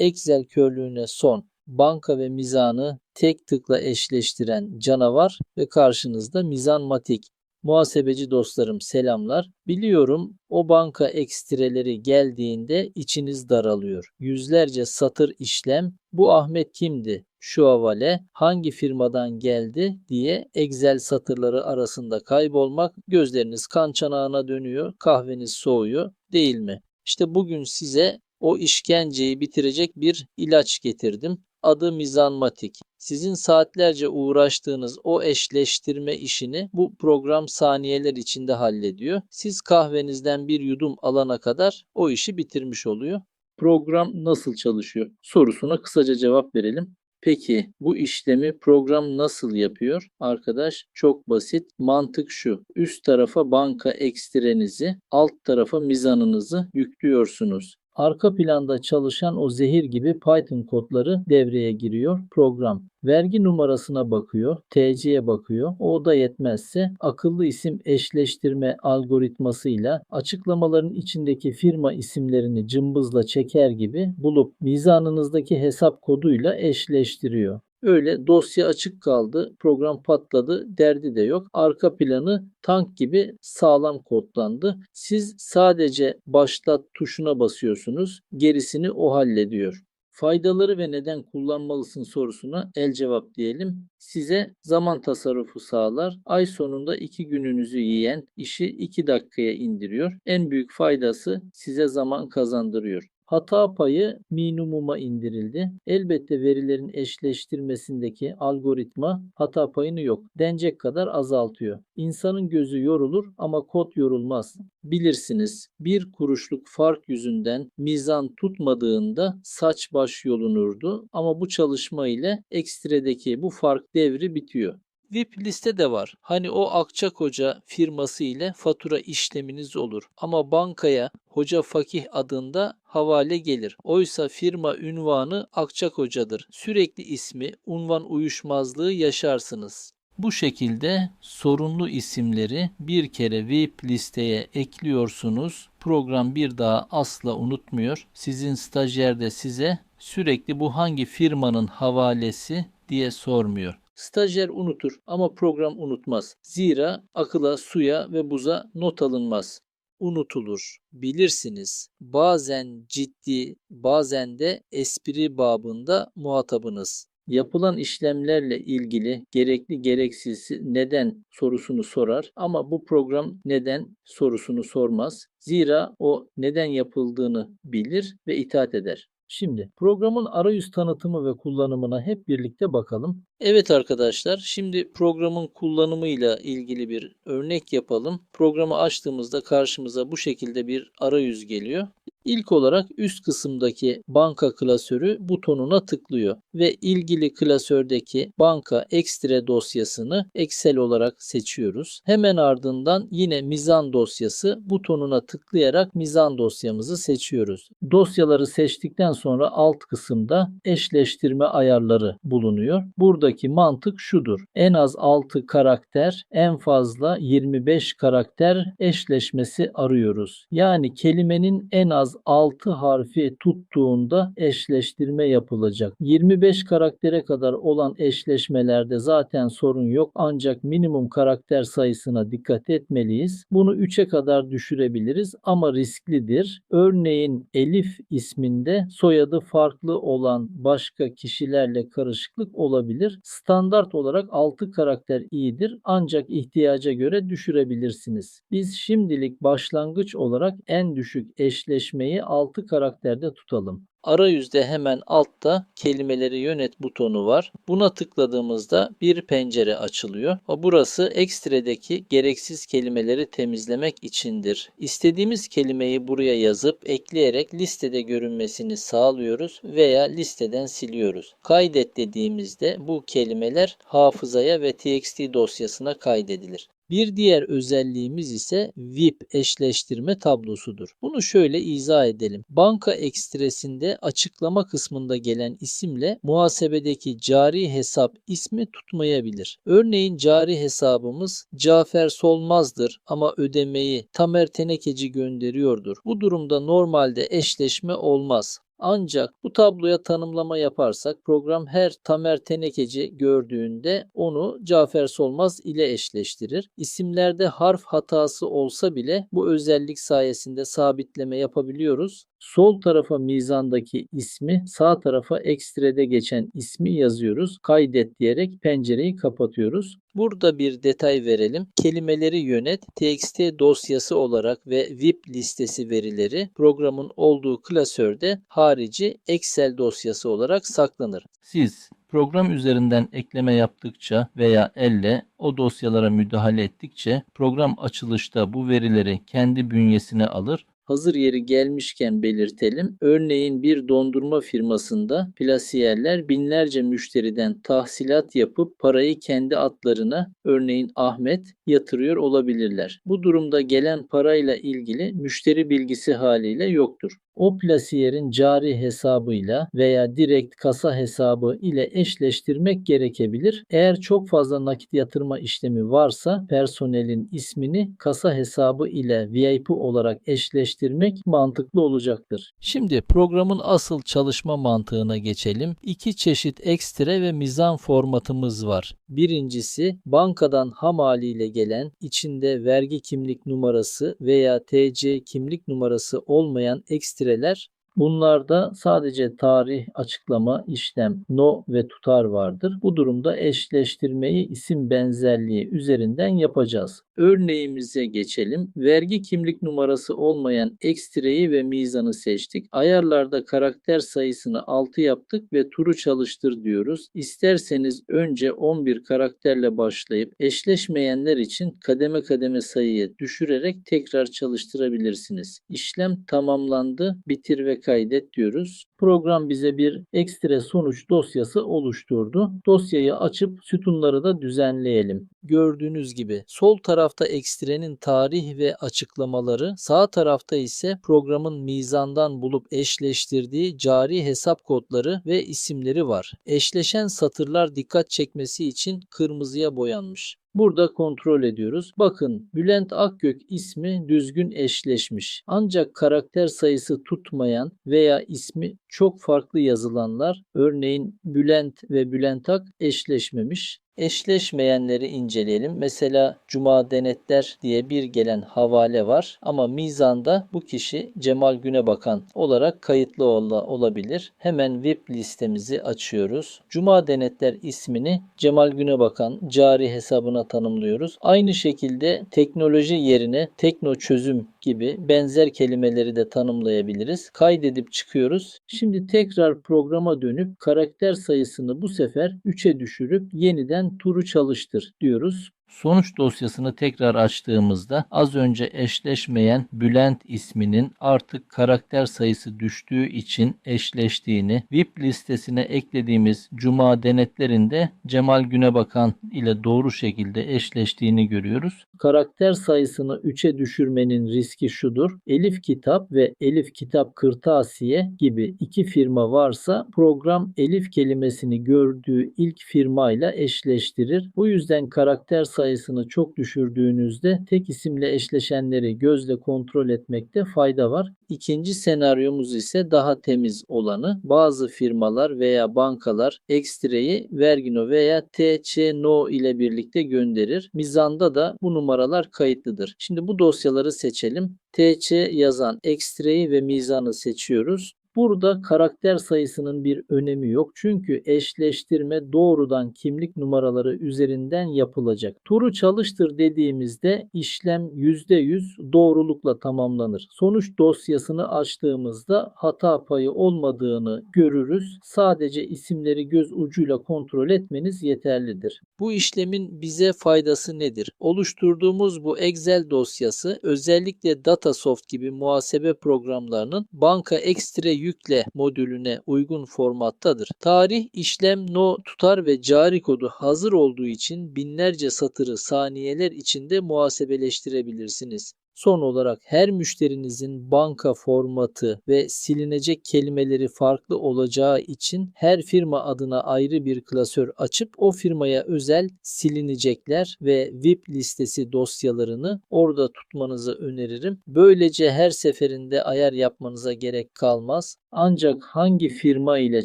Excel körlüğüne son. Banka ve mizanı tek tıkla eşleştiren canavar ve karşınızda mizanmatik. Muhasebeci dostlarım selamlar. Biliyorum o banka ekstreleri geldiğinde içiniz daralıyor. Yüzlerce satır işlem bu Ahmet kimdi? Şu havale hangi firmadan geldi diye Excel satırları arasında kaybolmak gözleriniz kan çanağına dönüyor, kahveniz soğuyor değil mi? İşte bugün size o işkenceyi bitirecek bir ilaç getirdim. Adı mizanmatik. Sizin saatlerce uğraştığınız o eşleştirme işini bu program saniyeler içinde hallediyor. Siz kahvenizden bir yudum alana kadar o işi bitirmiş oluyor. Program nasıl çalışıyor sorusuna kısaca cevap verelim. Peki bu işlemi program nasıl yapıyor? Arkadaş çok basit. Mantık şu. Üst tarafa banka ekstrenizi, alt tarafa mizanınızı yüklüyorsunuz. Arka planda çalışan o zehir gibi Python kodları devreye giriyor program. Vergi numarasına bakıyor, TC'ye bakıyor. O da yetmezse akıllı isim eşleştirme algoritmasıyla açıklamaların içindeki firma isimlerini cımbızla çeker gibi bulup mizanınızdaki hesap koduyla eşleştiriyor. Öyle dosya açık kaldı, program patladı, derdi de yok. Arka planı tank gibi sağlam kodlandı. Siz sadece başlat tuşuna basıyorsunuz, gerisini o hallediyor. Faydaları ve neden kullanmalısın sorusuna el cevap diyelim. Size zaman tasarrufu sağlar. Ay sonunda iki gününüzü yiyen işi iki dakikaya indiriyor. En büyük faydası size zaman kazandırıyor. Hata payı minimuma indirildi. Elbette verilerin eşleştirmesindeki algoritma hata payını yok. Denecek kadar azaltıyor. İnsanın gözü yorulur ama kod yorulmaz. Bilirsiniz bir kuruşluk fark yüzünden mizan tutmadığında saç baş yolunurdu ama bu çalışma ile ekstredeki bu fark devri bitiyor. VIP liste de var. Hani o Akçakoca firması ile fatura işleminiz olur. Ama bankaya Hoca Fakih adında havale gelir. Oysa firma ünvanı Akçakoca'dır. Sürekli ismi, unvan uyuşmazlığı yaşarsınız. Bu şekilde sorunlu isimleri bir kere VIP listeye ekliyorsunuz. Program bir daha asla unutmuyor. Sizin stajyer de size sürekli bu hangi firmanın havalesi diye sormuyor. Stajyer unutur ama program unutmaz. Zira akıla, suya ve buza not alınmaz. Unutulur. Bilirsiniz. Bazen ciddi, bazen de espri babında muhatabınız. Yapılan işlemlerle ilgili gerekli gereksiz neden sorusunu sorar ama bu program neden sorusunu sormaz. Zira o neden yapıldığını bilir ve itaat eder. Şimdi programın arayüz tanıtımı ve kullanımına hep birlikte bakalım. Evet arkadaşlar şimdi programın kullanımıyla ilgili bir örnek yapalım. Programı açtığımızda karşımıza bu şekilde bir arayüz geliyor. İlk olarak üst kısımdaki banka klasörü butonuna tıklıyor ve ilgili klasördeki banka ekstre dosyasını Excel olarak seçiyoruz. Hemen ardından yine mizan dosyası butonuna tıklayarak mizan dosyamızı seçiyoruz. Dosyaları seçtikten sonra alt kısımda eşleştirme ayarları bulunuyor. Buradaki mantık şudur. En az 6 karakter, en fazla 25 karakter eşleşmesi arıyoruz. Yani kelimenin en az 6 harfi tuttuğunda eşleştirme yapılacak. 25 karaktere kadar olan eşleşmelerde zaten sorun yok ancak minimum karakter sayısına dikkat etmeliyiz. Bunu 3'e kadar düşürebiliriz ama risklidir. Örneğin Elif isminde soyadı farklı olan başka kişilerle karışıklık olabilir. Standart olarak 6 karakter iyidir ancak ihtiyaca göre düşürebilirsiniz. Biz şimdilik başlangıç olarak en düşük eşleşmeyi 6 karakterde tutalım. Arayüzde hemen altta kelimeleri yönet butonu var. Buna tıkladığımızda bir pencere açılıyor. Burası ekstredeki gereksiz kelimeleri temizlemek içindir. İstediğimiz kelimeyi buraya yazıp ekleyerek listede görünmesini sağlıyoruz veya listeden siliyoruz. Kaydet dediğimizde bu kelimeler hafızaya ve txt dosyasına kaydedilir. Bir diğer özelliğimiz ise VIP eşleştirme tablosudur. Bunu şöyle izah edelim. Banka ekstresinde açıklama kısmında gelen isimle muhasebedeki cari hesap ismi tutmayabilir. Örneğin cari hesabımız Cafer Solmaz'dır ama ödemeyi Tamer Tenekeci gönderiyordur. Bu durumda normalde eşleşme olmaz. Ancak bu tabloya tanımlama yaparsak program her Tamer Tenekeci gördüğünde onu Cafer Solmaz ile eşleştirir. İsimlerde harf hatası olsa bile bu özellik sayesinde sabitleme yapabiliyoruz. Sol tarafa mizandaki ismi, sağ tarafa ekstrede geçen ismi yazıyoruz. Kaydet diyerek pencereyi kapatıyoruz. Burada bir detay verelim. Kelimeleri yönet txt dosyası olarak ve VIP listesi verileri programın olduğu klasörde harici Excel dosyası olarak saklanır. Siz program üzerinden ekleme yaptıkça veya elle o dosyalara müdahale ettikçe program açılışta bu verileri kendi bünyesine alır hazır yeri gelmişken belirtelim. Örneğin bir dondurma firmasında plasiyerler binlerce müşteriden tahsilat yapıp parayı kendi atlarına örneğin Ahmet yatırıyor olabilirler. Bu durumda gelen parayla ilgili müşteri bilgisi haliyle yoktur. O plasiyerin cari hesabıyla veya direkt kasa hesabı ile eşleştirmek gerekebilir. Eğer çok fazla nakit yatırma işlemi varsa personelin ismini kasa hesabı ile VIP olarak eşleştirmek mantıklı olacaktır. Şimdi programın asıl çalışma mantığına geçelim. İki çeşit ekstre ve mizan formatımız var. Birincisi bankadan ham haliyle gelen içinde vergi kimlik numarası veya TC kimlik numarası olmayan ekstreler Bunlarda sadece tarih, açıklama, işlem, no ve tutar vardır. Bu durumda eşleştirmeyi isim benzerliği üzerinden yapacağız. Örneğimize geçelim. Vergi kimlik numarası olmayan ekstreyi ve mizanı seçtik. Ayarlarda karakter sayısını 6 yaptık ve turu çalıştır diyoruz. İsterseniz önce 11 karakterle başlayıp eşleşmeyenler için kademe kademe sayıyı düşürerek tekrar çalıştırabilirsiniz. İşlem tamamlandı. Bitir ve kaydet diyoruz. Program bize bir ekstra sonuç dosyası oluşturdu. Dosyayı açıp sütunları da düzenleyelim. Gördüğünüz gibi sol tarafta ekstrenin tarih ve açıklamaları, sağ tarafta ise programın mizandan bulup eşleştirdiği cari hesap kodları ve isimleri var. Eşleşen satırlar dikkat çekmesi için kırmızıya boyanmış. Burada kontrol ediyoruz. Bakın Bülent Akgök ismi düzgün eşleşmiş. Ancak karakter sayısı tutmayan veya ismi çok farklı yazılanlar örneğin Bülent ve Bülent Ak eşleşmemiş eşleşmeyenleri inceleyelim. Mesela Cuma Denetler diye bir gelen havale var ama mizanda bu kişi Cemal Günebakan olarak kayıtlı ol olabilir. Hemen VIP listemizi açıyoruz. Cuma Denetler ismini Cemal Günebakan cari hesabına tanımlıyoruz. Aynı şekilde teknoloji yerine tekno çözüm gibi benzer kelimeleri de tanımlayabiliriz. Kaydedip çıkıyoruz. Şimdi tekrar programa dönüp karakter sayısını bu sefer 3'e düşürüp yeniden turu çalıştır diyoruz. Sonuç dosyasını tekrar açtığımızda az önce eşleşmeyen Bülent isminin artık karakter sayısı düştüğü için eşleştiğini, VIP listesine eklediğimiz Cuma denetlerinde Cemal Günebakan ile doğru şekilde eşleştiğini görüyoruz. Karakter sayısını 3'e düşürmenin riski şudur. Elif Kitap ve Elif Kitap Kırtasiye gibi iki firma varsa program Elif kelimesini gördüğü ilk firmayla eşleştirir. Bu yüzden karakter sayısı sayısını çok düşürdüğünüzde tek isimle eşleşenleri gözle kontrol etmekte fayda var. İkinci senaryomuz ise daha temiz olanı. Bazı firmalar veya bankalar ekstreyi Vergino veya TCNO ile birlikte gönderir. Mizanda da bu numaralar kayıtlıdır. Şimdi bu dosyaları seçelim. TC yazan ekstreyi ve mizanı seçiyoruz. Burada karakter sayısının bir önemi yok. Çünkü eşleştirme doğrudan kimlik numaraları üzerinden yapılacak. Turu çalıştır dediğimizde işlem %100 doğrulukla tamamlanır. Sonuç dosyasını açtığımızda hata payı olmadığını görürüz. Sadece isimleri göz ucuyla kontrol etmeniz yeterlidir. Bu işlemin bize faydası nedir? Oluşturduğumuz bu Excel dosyası özellikle Datasoft gibi muhasebe programlarının banka ekstra yükle modülüne uygun formattadır. Tarih, işlem, no, tutar ve cari kodu hazır olduğu için binlerce satırı saniyeler içinde muhasebeleştirebilirsiniz. Son olarak her müşterinizin banka formatı ve silinecek kelimeleri farklı olacağı için her firma adına ayrı bir klasör açıp o firmaya özel silinecekler ve VIP listesi dosyalarını orada tutmanızı öneririm. Böylece her seferinde ayar yapmanıza gerek kalmaz. Ancak hangi firma ile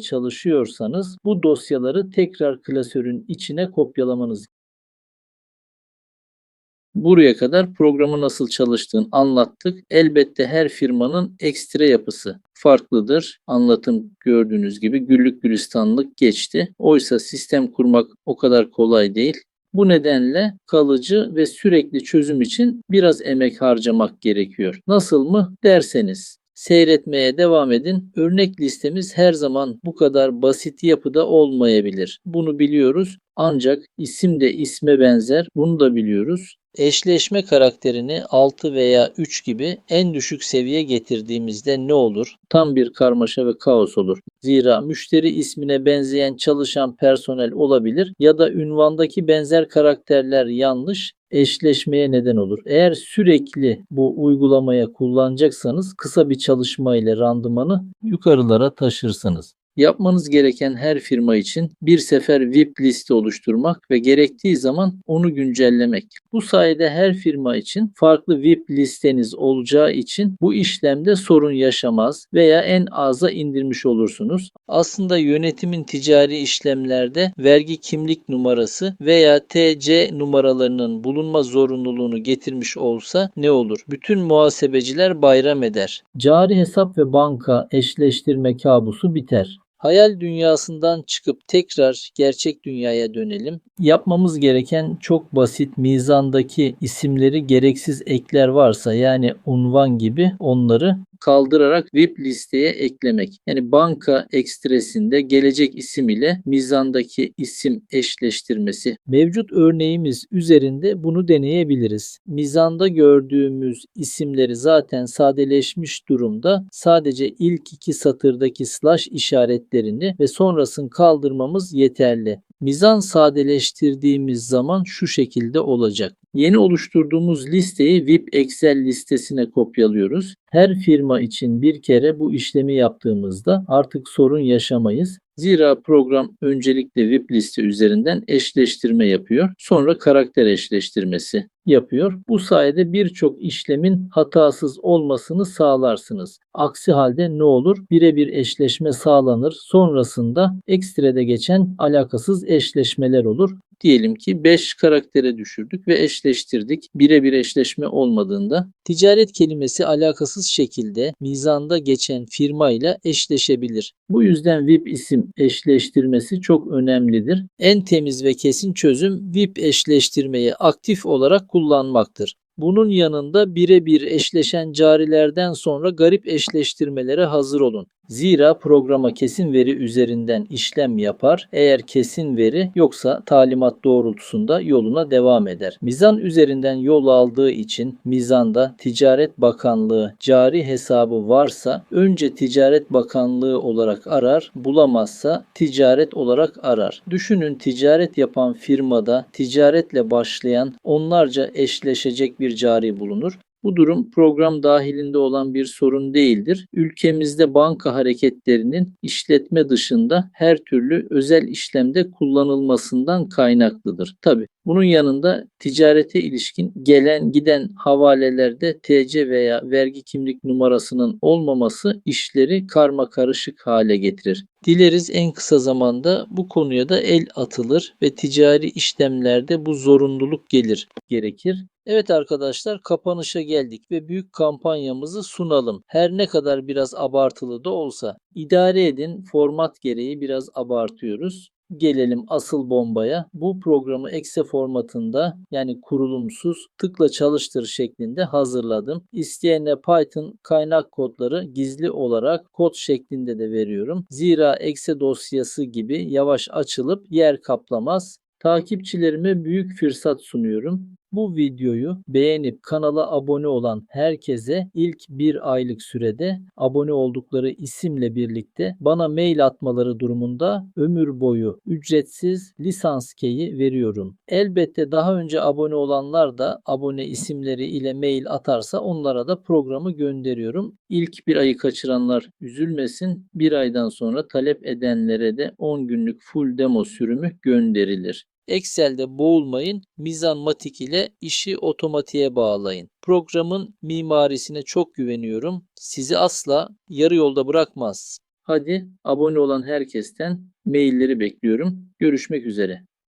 çalışıyorsanız bu dosyaları tekrar klasörün içine kopyalamanız Buraya kadar programın nasıl çalıştığını anlattık. Elbette her firmanın ekstra yapısı farklıdır. Anlatım gördüğünüz gibi güllük gülistanlık geçti. Oysa sistem kurmak o kadar kolay değil. Bu nedenle kalıcı ve sürekli çözüm için biraz emek harcamak gerekiyor. Nasıl mı derseniz seyretmeye devam edin. Örnek listemiz her zaman bu kadar basit yapıda olmayabilir. Bunu biliyoruz. Ancak isim de isme benzer. Bunu da biliyoruz. Eşleşme karakterini 6 veya 3 gibi en düşük seviye getirdiğimizde ne olur? Tam bir karmaşa ve kaos olur. Zira müşteri ismine benzeyen çalışan personel olabilir ya da ünvandaki benzer karakterler yanlış eşleşmeye neden olur. Eğer sürekli bu uygulamaya kullanacaksanız kısa bir çalışma ile randımanı yukarılara taşırsınız. Yapmanız gereken her firma için bir sefer VIP liste oluşturmak ve gerektiği zaman onu güncellemek. Bu sayede her firma için farklı VIP listeniz olacağı için bu işlemde sorun yaşamaz veya en aza indirmiş olursunuz. Aslında yönetimin ticari işlemlerde vergi kimlik numarası veya TC numaralarının bulunma zorunluluğunu getirmiş olsa ne olur? Bütün muhasebeciler bayram eder. Cari hesap ve banka eşleştirme kabusu biter. Hayal dünyasından çıkıp tekrar gerçek dünyaya dönelim. Yapmamız gereken çok basit mizandaki isimleri gereksiz ekler varsa yani unvan gibi onları kaldırarak VIP listeye eklemek. Yani banka ekstresinde gelecek isim ile mizandaki isim eşleştirmesi. Mevcut örneğimiz üzerinde bunu deneyebiliriz. Mizanda gördüğümüz isimleri zaten sadeleşmiş durumda. Sadece ilk iki satırdaki slash işaretlerini ve sonrasını kaldırmamız yeterli. Mizan sadeleştirdiğimiz zaman şu şekilde olacak. Yeni oluşturduğumuz listeyi VIP Excel listesine kopyalıyoruz. Her firma için bir kere bu işlemi yaptığımızda artık sorun yaşamayız. Zira program öncelikle VIP liste üzerinden eşleştirme yapıyor. Sonra karakter eşleştirmesi yapıyor. Bu sayede birçok işlemin hatasız olmasını sağlarsınız. Aksi halde ne olur? Birebir eşleşme sağlanır. Sonrasında ekstrede geçen alakasız eşleşmeler olur. Diyelim ki 5 karaktere düşürdük ve eşleştirdik. Birebir eşleşme olmadığında ticaret kelimesi alakasız şekilde mizanda geçen firma ile eşleşebilir. Bu yüzden VIP isim eşleştirmesi çok önemlidir. En temiz ve kesin çözüm VIP eşleştirmeyi aktif olarak kullanmaktır. Bunun yanında birebir eşleşen carilerden sonra garip eşleştirmelere hazır olun. Zira programa kesin veri üzerinden işlem yapar. Eğer kesin veri yoksa talimat doğrultusunda yoluna devam eder. Mizan üzerinden yol aldığı için mizanda Ticaret Bakanlığı cari hesabı varsa önce Ticaret Bakanlığı olarak arar, bulamazsa ticaret olarak arar. Düşünün ticaret yapan firmada ticaretle başlayan onlarca eşleşecek bir cari bulunur. Bu durum program dahilinde olan bir sorun değildir. Ülkemizde banka hareketlerinin işletme dışında her türlü özel işlemde kullanılmasından kaynaklıdır. Tabi bunun yanında ticarete ilişkin gelen giden havalelerde TC veya vergi kimlik numarasının olmaması işleri karma karışık hale getirir. Dileriz en kısa zamanda bu konuya da el atılır ve ticari işlemlerde bu zorunluluk gelir gerekir. Evet arkadaşlar kapanışa geldik ve büyük kampanyamızı sunalım. Her ne kadar biraz abartılı da olsa idare edin format gereği biraz abartıyoruz. Gelelim asıl bombaya. Bu programı exe formatında yani kurulumsuz tıkla çalıştır şeklinde hazırladım. İsteyene Python kaynak kodları gizli olarak kod şeklinde de veriyorum. Zira exe dosyası gibi yavaş açılıp yer kaplamaz. Takipçilerime büyük fırsat sunuyorum. Bu videoyu beğenip kanala abone olan herkese ilk bir aylık sürede abone oldukları isimle birlikte bana mail atmaları durumunda ömür boyu ücretsiz lisans keyi veriyorum. Elbette daha önce abone olanlar da abone isimleri ile mail atarsa onlara da programı gönderiyorum. İlk bir ayı kaçıranlar üzülmesin. Bir aydan sonra talep edenlere de 10 günlük full demo sürümü gönderilir. Excel'de boğulmayın, Mizanmatik ile işi otomatiğe bağlayın. Programın mimarisine çok güveniyorum. Sizi asla yarı yolda bırakmaz. Hadi abone olan herkesten mailleri bekliyorum. Görüşmek üzere.